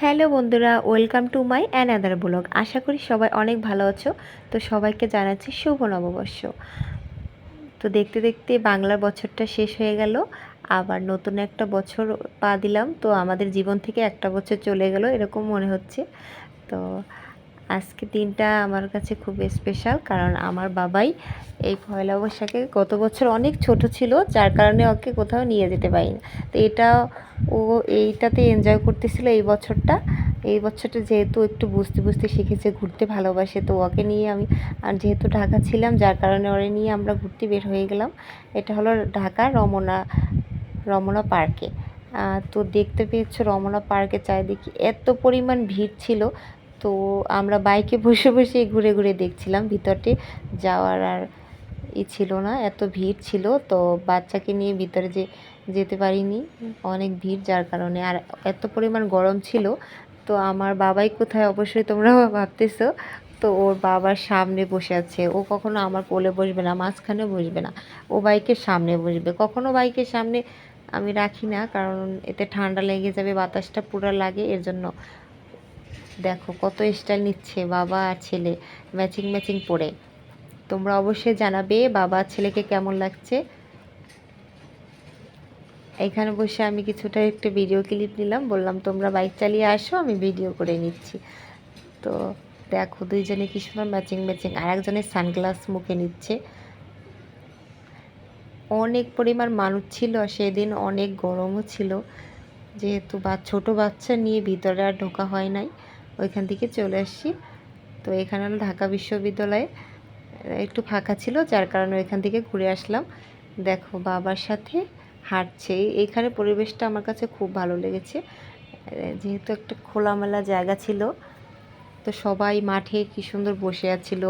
Hello বন্ধুরা, welcome to my another blog. আশা করি সবাই অনেক ভালো আছো। তো সবাইকে জানাচ্ছি শুভ নববর্ষ। তো দেখতে দেখতে বাংলার বছরটা শেষ হয়ে গেল। আবার নতুন একটা বছর পা দিলাম। তো আমাদের জীবন থেকে একটা বছর চলে গেল, এরকম মনে হচ্ছে। তো আজকে দিনটা আমার কাছে খুব স্পেশাল কারণ আমার বাবাই এই পয়লা বৈশাখে গত বছর অনেক ছোট ছিল, যার কারণে ওকে কোথাও নিয়ে যেতে পারিনি। তো এটা ও এইটাতে এনজয় করতেছিল এই বছরটা। এই বছরটা যেহেতু একটু বুঝতে বুঝতে শিখেছে, ঘুরতে ভালোবাসে, তো ওকে নিয়ে আমি, আর যেহেতু ঢাকা ছিলাম, যার কারণে ওরে নিয়ে আমরা ঘুরতে বের হয়ে গেলাম। এটা হলো ঢাকা রমনা রমনা পার্কে। তো দেখতে পেয়েছ রমনা পার্কে চারিদিকে এত পরিমাণ ভিড় ছিল তো আমরা বাইকে বসে বসে ঘুরে ঘুরে দেখছিলাম ভিতরটি। যাওয়ার আর ই ছিল না, এত ভিড় ছিল। তো বাচ্চাকে নিয়ে ভিতরে যে, যেতে পারিনি। অনেক ভিড় যার কারণে। আর এত পরিমাণ গরম ছিল। তো আমার বাবাই কোথায়? অবশ্যই তোমরা ভাবতেছো। তো ওর বাবার সামনে বসে আছে। ও কখনো আমার কোলে বসবে না, মাঝখানে বসবে না। ও বাইকের সামনে বসবে। কখনো বাইকের সামনে আমি রাখি না, কারণ এতে ঠান্ডা লেগে যাবে, বাতাসটা পুরো লাগে। এর জন্য দেখো কত স্টাইল নিচ্ছে বাবা আর ছেলে ম্যাচিং ম্যাচিং পরে। তোমরা অবশ্যই জানাবে বাবা ছেলেকে কেমন লাগছে। এখানে বসে আমি কিছুটা একটু ভিডিও ক্লিপ নিলাম, বললাম, তোমরা বাইক চালিয়ে আসো, আমি ভিডিও করে নিচ্ছি। তো দেখো, দুইজনে কি সুন্দর ম্যাচিং ম্যাচিং আর একজনের সানগ্লাস মুখে নিচ্ছে। অনেক পরিমাণ মানুষ ছিল, সেদিন অনেক গরমও ছিল। যেহেতু বা, ছোটো বাচ্চা নিয়ে ভিতরে আর ঢোকা হয় নাই। ওইখান থেকে চলে আসছি। তো এখানে হলো ঢাকা বিশ্ববিদ্যালয়ে, একটু ফাঁকা ছিল, যার কারণে ওইখান থেকে ঘুরে আসলাম। দেখো বাবার সাথে হাঁটছে। এইখানে পরিবেশটা আমার কাছে খুব ভালো লেগেছে। যেহেতু একটা খোলামেলা জায়গা ছিল, তো সবাই মাঠে কি সুন্দর বসে আছিল।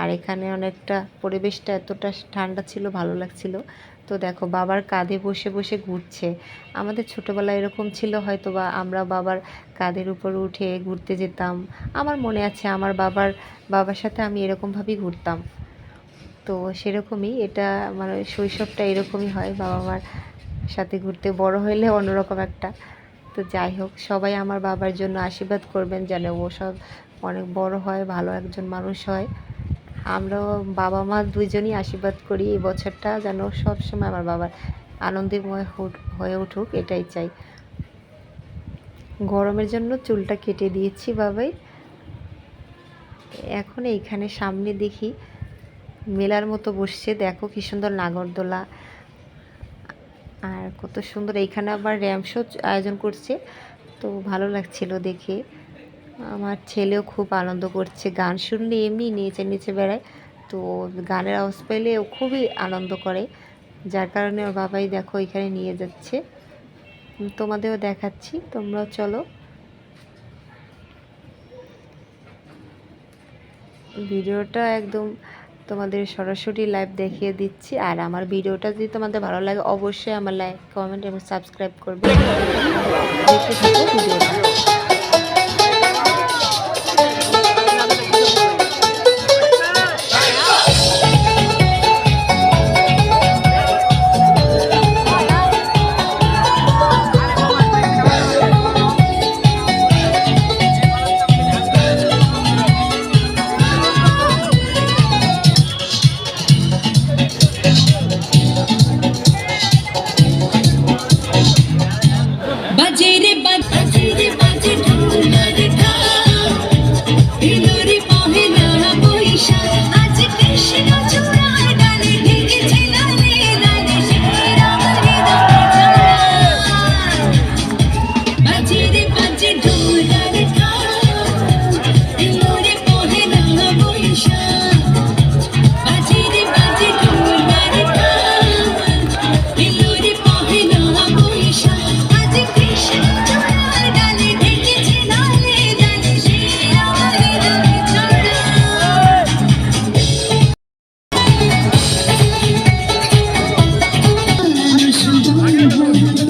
আর এখানে অনেকটা পরিবেশটা এতটা ঠান্ডা ছিল, ভালো লাগছিল। তো দেখো, বাবার কাঁধে বসে বসে ঘুরছে। আমাদের ছোটোবেলায় এরকম ছিল হয়তো বা আমরা বাবার কাঁধের উপর উঠে ঘুরতে যেতাম। আমার মনে আছে, আমার বাবার বাবার সাথে আমি এরকমভাবেই ঘুরতাম। তো সেরকমই এটা মানে শৈশবটা এরকমই হয় বাবা মার সাথে ঘুরতে বড় হইলে অন্যরকম একটা। তো যাই হোক, সবাই আমার বাবার জন্য আশীর্বাদ করবেন যেন ও সব অনেক বড় হয়, ভালো একজন মানুষ হয়। আমরাও বাবা মা দুইজনই আশীর্বাদ করি এই বছরটা যেন সব সময় আমার বাবার আনন্দময় হয়ে উঠুক, এটাই চাই। গরমের জন্য চুলটা কেটে দিয়েছি বাবাই। এখন এইখানে সামনে দেখি, মেলার মতো বসছে, দেখো কি সুন্দর নাগরদোলা। আর কত সুন্দর, এইখানে আবার র্যাম শো আয়োজন করছে, তো ভালো লাগছিল দেখে। আমার ছেলেও খুব আনন্দ করছে, গান শুনলে এমনি নিচে নিচে বেড়ায়। তো গানের আওয়াজ পেলে ও খুবই আনন্দ করে। যার কারণে ওর বাবাই দেখো এখানে নিয়ে যাচ্ছে। তোমাদেরও দেখাচ্ছি, তোমরাও চলো। ভিডিওটা একদম তোমাদের সরাসরি লাইভ দেখিয়ে দিচ্ছি। আর আমার ভিডিওটা যদি তোমাদের ভালো লাগে, অবশ্যই আমার লাইক কমেন্ট এবং সাবস্ক্রাইব করবে। দেখতে থাকো ভিডিও Thank you.